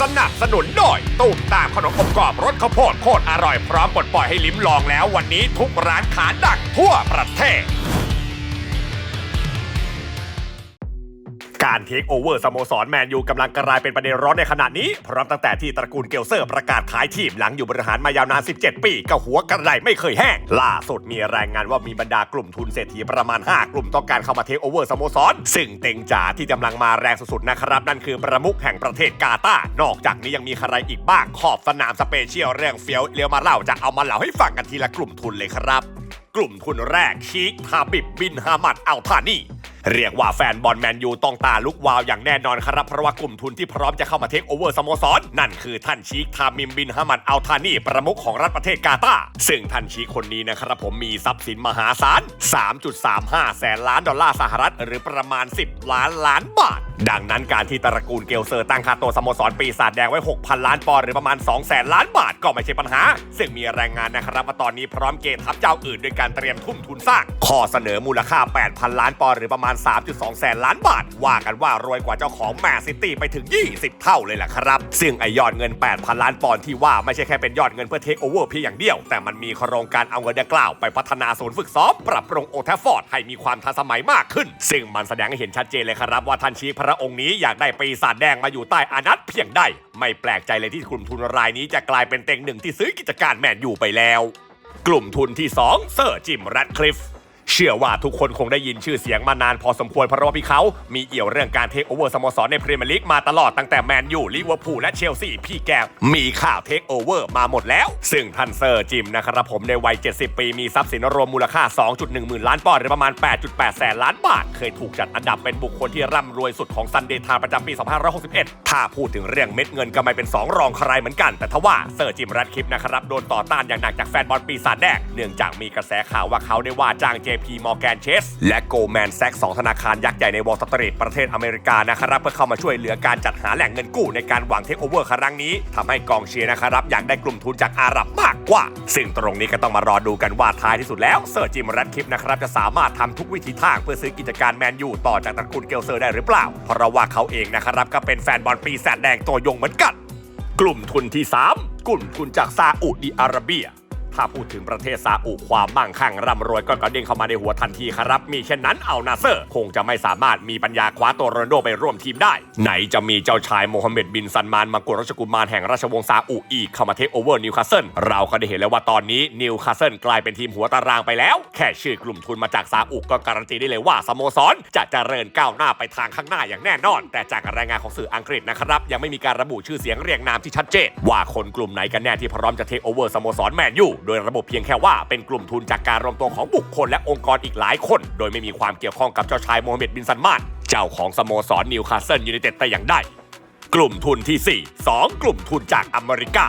สนับสนุนโดยตู้มตามขนมอบกรอบรสข้าวโพดโคตรอร่อยพร้อมปลดปล่อยให้ลิ้มลองแล้ววันนี้ทุกร้านขาดังทั่วประเทศ การเทคโอเวอร์สโมสรแมนยูกำลังกลายเป็นประเด็นร้อนในขณะนี้ เพร้อมตั้งแต่ที่ตระกูลเกลเซอร์ประกาศขายทีมหลังอยู่บริหารมายาวนาน 17 ปีก็หัวกระไดไม่เคยแห้ง ล่าสุดมีรายงานว่ามีบรรดากลุ่มทุนเศรษฐีประมาณ 5 กลุ่มต้องการเข้ามาเทคโอเวอร์สโมสร ซึ่งเต็งจ๋าที่กำลังมาแรงสุดๆนะครับนั่นคือประมุขแห่งประเทศกาตาร์นอกจากนี้ยังมีใครอีกบ้างขอบสนามสเปเชียลเรื่องเฟี้ยวเลี้ยวมาเล่าจะเอามาเล่าให้ฟังกันทีละกลุ่มทุนเลยครับ กลุ่มทุนแรกชีคทาบิบบินฮามัดอัลธานี เรียกว่าแฟนบอลแมนยูต้องตาลุกวาวอย่างแน่นอนครับ เพราะว่ากลุ่มทุนที่พร้อมจะเข้ามาเทคโอเวอร์สโมสร นั่นคือท่านชีคทามิมบินฮามัดอัลธานีประมุขของรัฐประเทศกาตาร์ซึ่งท่านชีคคนนี้นะครับผมมีทรัพย์สินมหาศาล 3.35 แสนล้านดอลลาร์สหรัฐ หรือประมาณ 10 ล้านล้านบาท ดังนั้นการที่ตระกูลเกลเซอร์ตั้งค่าตัวสโมสรปีศาจแดงไว้ 6,000 ล้านปอนด์หรือประมาณ2แสนล้านบาทก็ไม่ใช่ปัญหา ซึ่งมีแรายงานนะครับว่าตอนนี้พร้อมเกทัพเจ้าอื่นด้วยการเตรียมทุ่มทุนสร้างข้อเสนอมูลค่า 8,000 ล้านปอนด์หรือประมาณ3.2 แสนล้านบาท ว่ากันว่ารวยกว่าเจ้าของแมนซิตี้ไปถึง 20 เท่าเลยล่ะครับ ซึ่งไอยอดเงิน 8,000 ล้านปอนด์ที่ว่าไม่ใช่แค่เป็นยอดเงินเพื่อเทคโอเวอร์เพียงอย่างเดียว แต่มันมีโครงการเอาเงินดังกล่าวไปพัฒนาศูนย์ฝึกซ้อม ปรับปรุงโอแทฟฟอร์ดให้มีความทันสมัยมากขึ้น ซึ่งมันแสดงให้เห็นชัดเจนเลยครับว่าท่านชีคพระองค์นี้อยากได้ปีศาจแดงมาอยู่ใต้อานัตเพียงใดไม่แปลกใจเลยที่กลุ่มทุนรายนี้จะกลายเป็นเต็งหนึ่งที่ซื้อกิจการแมนยูไปแล้ว กลุ่มทุนที่ 2 เซอร์จิมแรดคลิฟ เชื่อว่าทุกคนคงได้ยินชื่อเสียงมานานพอสมควรเพราะว่าพี่เขา มีเอี่ยวเรื่องการเทคโอเวอร์สโมสรในพรีเมียร์ลีกมาตลอดตั้งแต่แมนยูลิเวอร์พูลและเชลซีพี่แกมีข่าวเทคโอเวอร์มาหมดแล้ว ซึ่งท่านเซอร์จิมนะครับผมในวัย 70 ปีมีทรัพย์สินรวมมูลค่า 2.1 หมื่นล้านปอนด์หรือประมาณ 8.8 แสนล้านบาท เคยถูกจัดอันดับเป็นบุคคลที่ร่ำรวยสุดของซันเดย์ทม์ประจำปี 2561 ถ้าพูดถึงเรื่องเม็ดเงินก็ไม่เป็นสองรองใครเหมือนกัน แต่ทว่าเซอร์จิมรัดคลิปนะครับโดนต่อต้านอย่างหนักจากแฟนบอลปีศาจแดงเนื่องจากมีกระแสข่าวว่าเขาได้ว่าจ้าง JP Morgan Chase และ Goldman Sachs สองธนาคารยักษ์ใหญ่ในวอลสตรีทประเทศอเมริกานะครับเพื่อเข้ามาช่วยเหลือการจัดหาแหล่งเงินกู้ในการวางเทคโอเวอร์ครั้งนี้ทำให้กองเชียร์นะครับอยากได้กลุ่มทุนจากอาหรับมากกว่า ซึ่งตรงนี้ก็ต้องมารอดูกันว่าท้ายที่สุดแล้วเซอร์จิมรัดคลิปนะครับจะสามารถทำทุกวิธีทางเพื่อซื้อกิจการแมนยูต่อจากตระกูลเกลเซอร์ได้หรือเปล่า เพราะว่าเขาเองนะครับก็เป็นแฟนบอลปีแสดแดงตัวยงเหมือนกัน กลุ่มทุนที่ 3 กลุ่มทุนจากซาอุดิอาระเบีย ถ้าพูดถึงประเทศซาอุความมั่งคั่งร่ำรวยก็กระเด้งเข้ามาในหัวทันทีครับ มีเช่นนั้นเอานาเซอร์ คงจะไม่สามารถมีปัญญาคว้าตัวโรนโดไปร่วมทีมได้ ไหนจะมีเจ้าชายโมฮัมเหม็ดบินซันมานมากุฎราชกุมารแห่งราชวงศ์ซาอุอีกเข้ามาเทคโอเวอร์นิวคาสเซิลเราก็ได้เห็นแล้วว่าตอนนี้นิวคาสเซิลกลายเป็นทีมหัวตารางไปแล้ว แค่ชื่อกลุ่มทุนมาจากซาอุก็การันตีได้เลยว่าสโมสรจะเจริญก้าวหน้าไปทางข้างหน้าอย่างแน่นอน แต่จากรายงานของสื่ออังกฤษนะครับยังไม่มีการระบุชื่อเสียงเรียงนามที่ชัดเจนว่าคนกลุ่มไหนกันแน่ที่พร้อมจะเทคโอเวอร์สโมสรแมนยูโดยระบุเพียงแค่ว่าเป็นกลุ่มทุนจากการรวมตัวของบุคคลและองค์กรอีกหลายคน โดยไม่มีความเกี่ยวข้องกับเจ้าชายโมฮัมเหม็ดบินซันมานเจ้าของสโมสรนิวคาสเซิลยูไนเต็ดแต่อย่างใดกลุ่มทุนที่ 4 2 กลุ่มทุนจากอเมริกา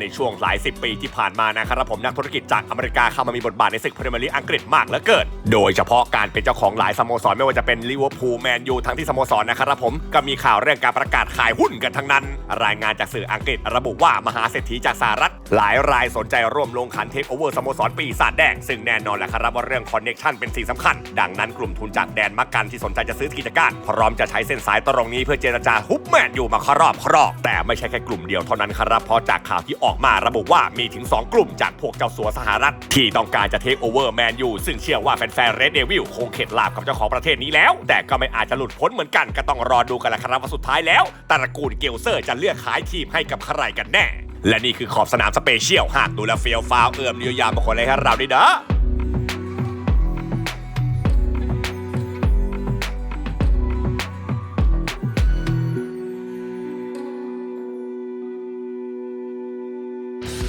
ในช่วงหลายสิบปีที่ผ่านมานะครับผมนักธุรกิจจากอเมริกาเข้ามามีบทบาทในศึกพรีเมียร์ลีกอังกฤษมากเหลือเกิน โดยเฉพาะการเป็นเจ้าของหลายสโมสรไม่ว่าจะเป็นลิเวอร์พูลแมนยูทั้งที่สโมสรนะครับผมก็มีข่าวเรื่องการประกาศขายหุ้นกันทั้งนั้น รายงานจากสื่ออังกฤษระบุว่ามหาเศรษฐีจากสหรัฐ หลายรายสนใจร่วมลงขันเทคโอเวอร์สโมสรปีศาจแดง ซึ่งแน่นอนแหละครับว่าเรื่องคอนเน็ชันเป็นสิ่งสำคัญ ดังนั้นกลุ่มทุนจากแดนมักกันที่สนใจจะซื้อกิจการ พร้อมจะใช้เส้นสายตรงนี้เพื่อเจรจาฮุบแมนยูมาครอบครอบแต่ไม่ใช่แค่กลุ่มเดียวเท่านั้นครับเพราะจากข่าวที่ออกมาระบุว่ามีถึง 2 กลุ่มจากพวกเจ้าสัวสหรัฐ ที่ต้องการจะเทคโอเวอร์แมนยูซึ่งเชื่อว่าแฟนๆเรดเดวิลคงเข็ดหลาบกับเจ้าของประเทศนี้แล้ว แต่ก็ไม่อาจจะหลุดพ้นเหมือนกันก็ต้องรอดูกันละครับว่าสุดท้ายแล้วตระกูลเกลเซอร์จะเลือกขายทีมให้กับใครกันแน่ และนี่คือขอบสนามสเปเชียลหากดูแลเฟียวฟาวเอื้อมนิวยามมาคนเลยให้เราดีเด้อ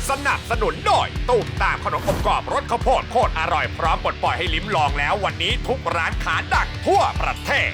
สนับสนุนโดยตู้มตามขนมอบกรอบรสข้าวโพดโคตรอร่อยพร้อมปลดปล่อยให้ลิ้มลองแล้ววันนี้ทุกร้านขาดังทั่วประเทศ